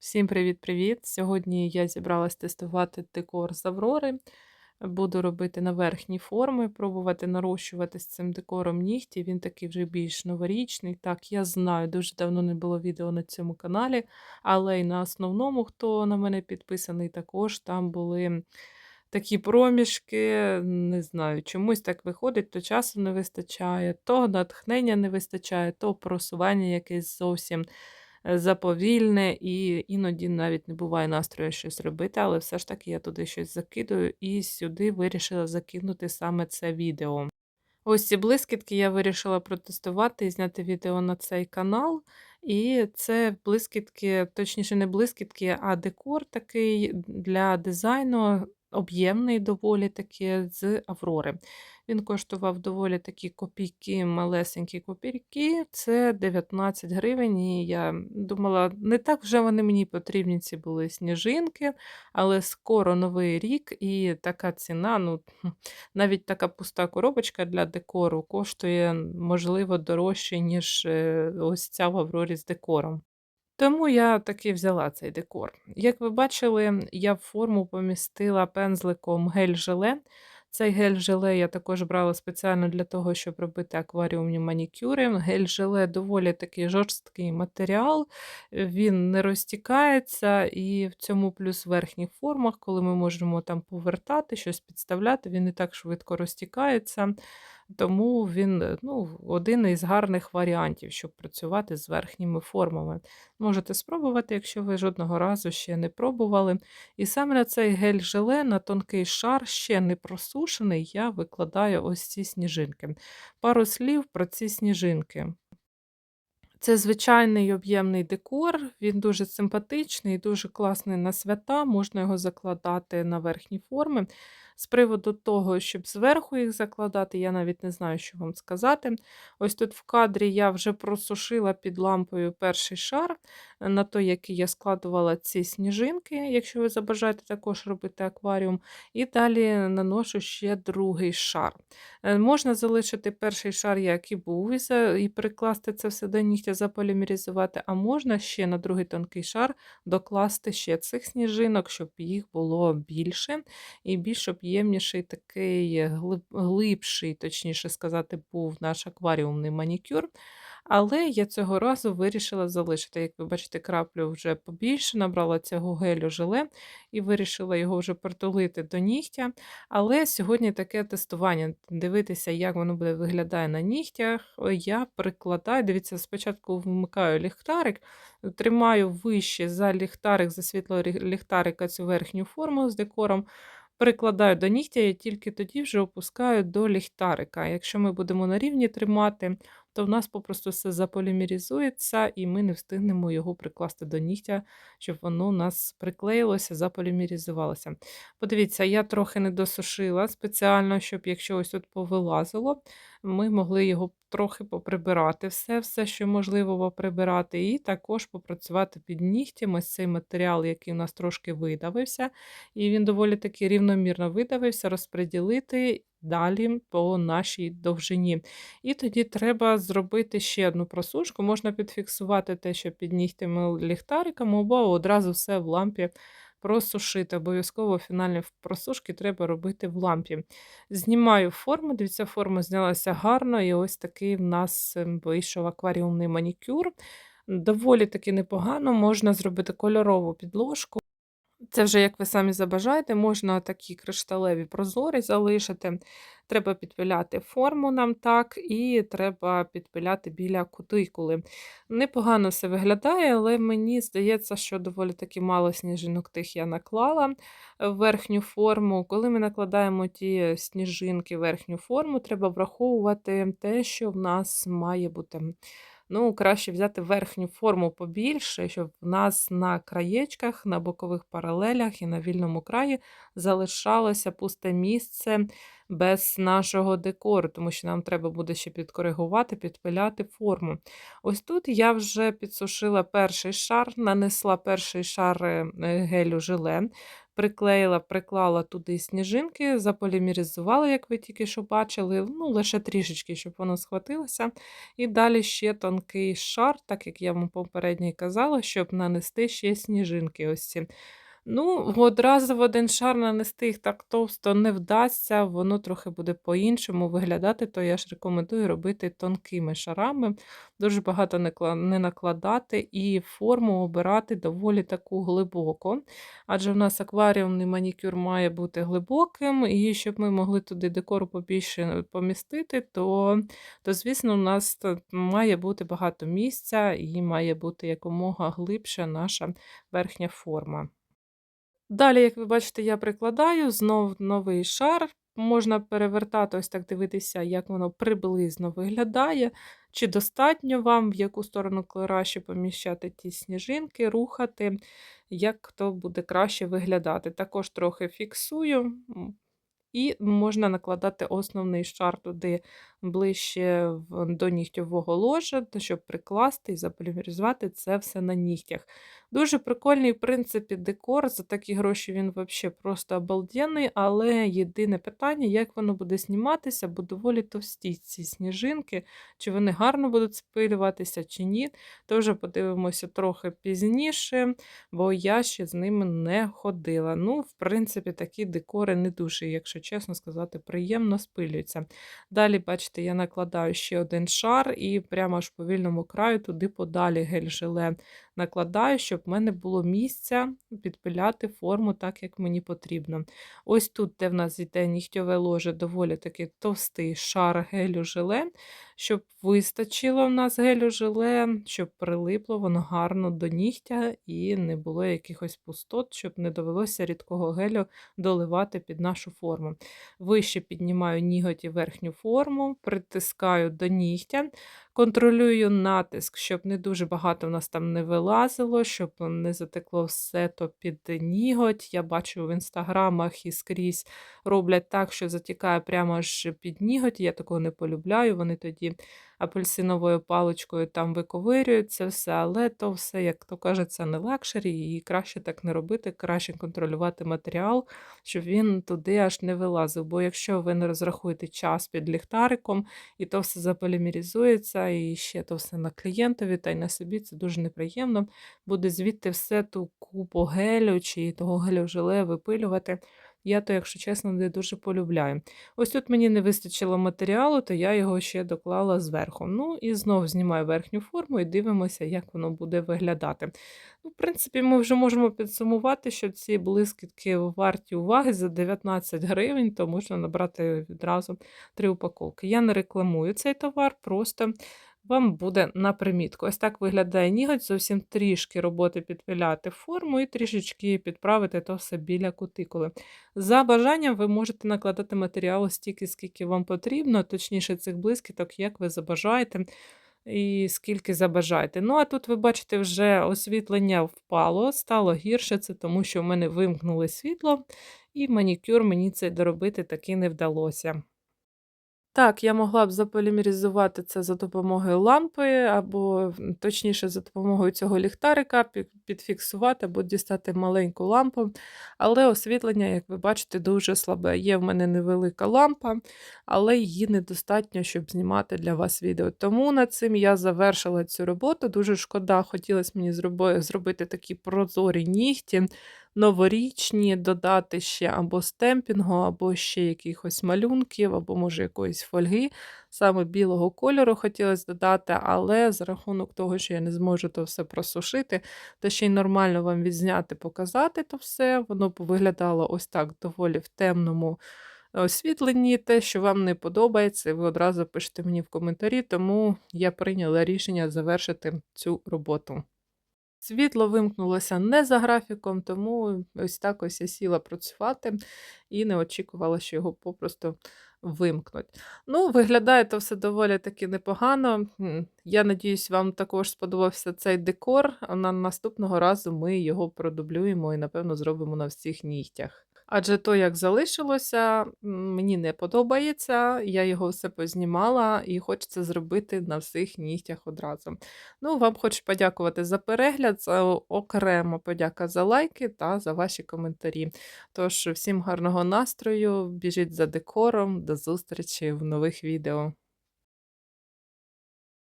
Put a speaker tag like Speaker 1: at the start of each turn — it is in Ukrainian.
Speaker 1: Всім привіт-привіт! Сьогодні я зібралась тестувати декор з Аврори. Буду робити на верхні форми, пробувати нарощувати з цим декором нігті. Він такий вже більш новорічний. Так, я знаю, дуже давно не було відео на цьому каналі, але й на основному, хто на мене підписаний, також там були такі проміжки. Не знаю, чомусь так виходить, то часу не вистачає, то натхнення не вистачає, то просування якесь зовсім заповільне, і іноді навіть не буває настрою щось робити, але все ж таки я туди щось закидую і сюди вирішила закинути саме це відео. Ось ці блискітки я вирішила протестувати і зняти відео на цей канал. І це блискітки, точніше, не блискітки, а декор такий для дизайну, об'ємний доволі таки з Аврори. Він коштував доволі такі копійки, малесенькі копійки. Це 19 гривень. І я думала, не так вже вони мені потрібні, ці були сніжинки, але скоро новий рік і така ціна, ну, навіть така пуста коробочка для декору коштує, можливо, дорожче, ніж е, ось ця в Аврорі з декором. Тому я таки взяла цей декор. Як ви бачили, я в форму помістила пензликом гель-желе. Цей гель-желе я також брала спеціально для того, щоб робити акваріумні манікюри. Гель-желе доволі такий жорсткий матеріал, він не розтікається, і в цьому плюс в верхніх формах, коли ми можемо там повертати, щось підставляти, він не так швидко розтікається. Тому він е, ну, один із гарних варіантів, щоб працювати з верхніми формами. Можете спробувати, якщо ви жодного разу ще не пробували. І саме на цей гель-желе на тонкий шар, ще не просушений, я викладаю ось ці сніжинки. Пару слів про ці сніжинки. Це звичайний об'ємний декор, він дуже симпатичний, дуже класний на свята, можна його закладати на верхні форми. З приводу того, щоб зверху їх закладати, я навіть не знаю, що вам сказати. Ось тут в кадрі я вже просушила під лампою перший шар, на той, який я складувала ці сніжинки, якщо ви забажаєте також робити акваріум. І далі наношу ще другий шар. Е, можна залишити перший шар, як і був, і прикласти це все до нігтя, заполімеризувати, а можна ще на другий тонкий шар докласти ще цих сніжинок, щоб їх було більше і більш об'ємніший, такий глибший, точніше сказати, був наш акваріумний манікюр. Але я цього разу вирішила залишити. Як ви бачите, краплю вже побільше, набрала цього гелю желе і вирішила його вже притулити до нігтя. Але сьогодні таке тестування. Дивитися, як воно буде виглядає на нігтях. Я прикладаю, дивіться, спочатку вмикаю ліхтарик, тримаю вище за ліхтарик, за світло ліхтарика цю верхню форму з декором. Прикладаю до нігтя і тільки тоді вже опускаю до ліхтарика. Якщо ми будемо на рівні тримати, то в нас попросту все заполімерізується, і ми не встигнемо його прикласти до нігтя, щоб воно у нас приклеїлося, заполімерізувалося. Подивіться, я трохи не досушила спеціально, щоб якщо ось тут повилазило, ми могли його трохи поприбирати, все, все, що можливо поприбирати, і також попрацювати під нігтем. Ось цей матеріал, який у нас трошки видавився, і він доволі таки рівномірно видавився, розподілити далі по нашій довжині. І тоді треба зробити ще одну просушку. Можна підфіксувати те, що під нігтями ліхтариком, або одразу все в лампі просушити. Обов'язково фінальні просушки треба робити в лампі. Знімаю форму, дивіться, форма знялася гарно, і ось такий в нас ем, вийшов акваріумний манікюр. Доволі таки непогано, можна зробити кольорову підложку. Це вже, як ви самі забажаєте, можна такі кришталеві прозорі залишити. Треба підпиляти форму нам так, і треба підпиляти біля кутикули. Непогано все виглядає, але мені здається, що доволі таки мало сніжинок тих я наклала в верхню форму. Коли ми накладаємо ті сніжинки в верхню форму, треба враховувати те, що в нас має бути. Ну, краще взяти верхню форму побільше, щоб в нас на краєчках, на бокових паралелях і на вільному краї залишалося пусте місце без нашого декору, тому що нам треба буде ще підкоригувати, підпиляти форму. Ось тут я вже підсушила перший шар, нанесла перший шар е, гелю желе. Приклеїла, приклала туди сніжинки, заполімеризувала, як ви тільки що бачили, ну, лише трішечки, щоб воно схватилося. І далі ще тонкий шар, так як я вам попередньо казала, щоб нанести ще сніжинки. ось ці. Ну, одразу в один шар нанести їх так товсто не вдасться, воно трохи буде по-іншому виглядати, то я ж рекомендую робити тонкими шарами, дуже багато не накладати і форму обирати доволі таку глибоку. Адже в нас акваріумний манікюр має бути глибоким, і щоб ми могли туди декору побільше помістити, то, то звісно, у нас має бути багато місця і має бути якомога глибша наша верхня форма. Далі, як ви бачите, я прикладаю знов новий шар. Можна перевертати, ось так дивитися, як воно приблизно виглядає. Чи достатньо вам, в яку сторону краще поміщати ті сніжинки, рухати, як то буде краще виглядати. Також трохи фіксую, і можна накладати основний шар туди ближче до нігтєвого ложа, щоб прикласти і заполімеризувати це все на нігтях. Дуже прикольний, в принципі, декор. За такі гроші він взагалі просто обалденний, але єдине питання, як воно буде зніматися, бо доволі товсті ці сніжинки, чи вони гарно будуть спилюватися, чи ні. То вже подивимося трохи пізніше, бо я ще з ними не ходила. Ну, в принципі, такі декори не дуже, якщо чесно сказати, приємно спилюються. Далі, бачите, я накладаю ще один шар і прямо аж по вільному краю туди подалі гель-желе накладаю, щоб в мене було місця підпиляти форму так, як мені потрібно. Ось тут, де в нас йде нігтьове ложе, доволі таки товстий шар гелю желе, щоб вистачило в нас гелю желе, щоб прилипло воно гарно до нігтя і не було якихось пустот, щоб не довелося рідкого гелю доливати під нашу форму. Вище піднімаю ніготі верхню форму, притискаю до нігтя. Контролюю натиск, щоб не дуже багато в нас там не вилазило, щоб не затекло все то під ніготь. Я бачу в інстаграмах і скрізь роблять так, що затікає прямо аж під ніготь. Я такого не полюбляю. Вони тоді апельсиновою паличкою там виковирюють це все, але то все, як то кажуть, це не лакшері, і краще так не робити, краще контролювати матеріал, щоб він туди аж не вилазив. Бо якщо ви не розрахуєте час під ліхтариком, і то все заполімерізується, і ще то все на клієнтові та й на собі, це дуже неприємно. Буде звідти все ту купу гелю чи того гелю желе випилювати. Я то, якщо чесно, не дуже полюбляю. Ось тут мені не вистачило матеріалу, то я його ще доклала зверху. Ну і знов знімаю верхню форму і дивимося, як воно буде виглядати. Ну, В принципі, ми вже можемо підсумувати, що ці блискітки варті уваги за 19 гривень, то можна набрати відразу три упаковки. Я не рекламую цей товар, просто вам буде на примітку. Ось так виглядає ніготь, зовсім трішки роботи підпиляти форму і трішечки підправити то все біля кутикули. За бажанням ви можете накладати матеріалу стільки, скільки вам потрібно, точніше цих блискіток, як ви забажаєте. І скільки забажаєте. Ну, а тут ви бачите, вже освітлення впало, стало гірше, це тому що в мене вимкнули світло, і манікюр мені це доробити таки не вдалося. Так, я могла б заполімеризувати це за допомогою лампи, або точніше, за допомогою цього ліхтарика підфіксувати або дістати маленьку лампу. Але освітлення, як ви бачите, дуже слабе. Є в мене невелика лампа, але її недостатньо, щоб знімати для вас відео. Тому над цим я завершила цю роботу. Дуже шкода, хотілося мені зробити такі прозорі нігті. Новорічні додати ще або стемпінгу, або ще якихось малюнків, або, може, якоїсь фольги. Саме білого кольору хотілося додати, але за рахунок того, що я не зможу то все просушити, та ще й нормально вам відзняти, показати то все, воно виглядало ось так доволі в темному освітленні. Те, що вам не подобається, ви одразу пишете мені в коментарі, тому я прийняла рішення завершити цю роботу. Світло вимкнулося не за графіком, тому ось так ось я сіла працювати і не очікувала, що його попросту вимкнуть. Ну, виглядає то все доволі таки непогано. Я надіюсь, вам також сподобався цей декор. На наступного разу ми його продублюємо і, напевно, зробимо на всіх нігтях. Адже то, як залишилося, мені не подобається. Я його все познімала і хочеться зробити на всіх нігтях одразу. Ну, вам хочу подякувати за перегляд, за окремо подяка за лайки та за ваші коментарі. Тож, всім гарного настрою, біжіть за декором, до зустрічі в нових відео.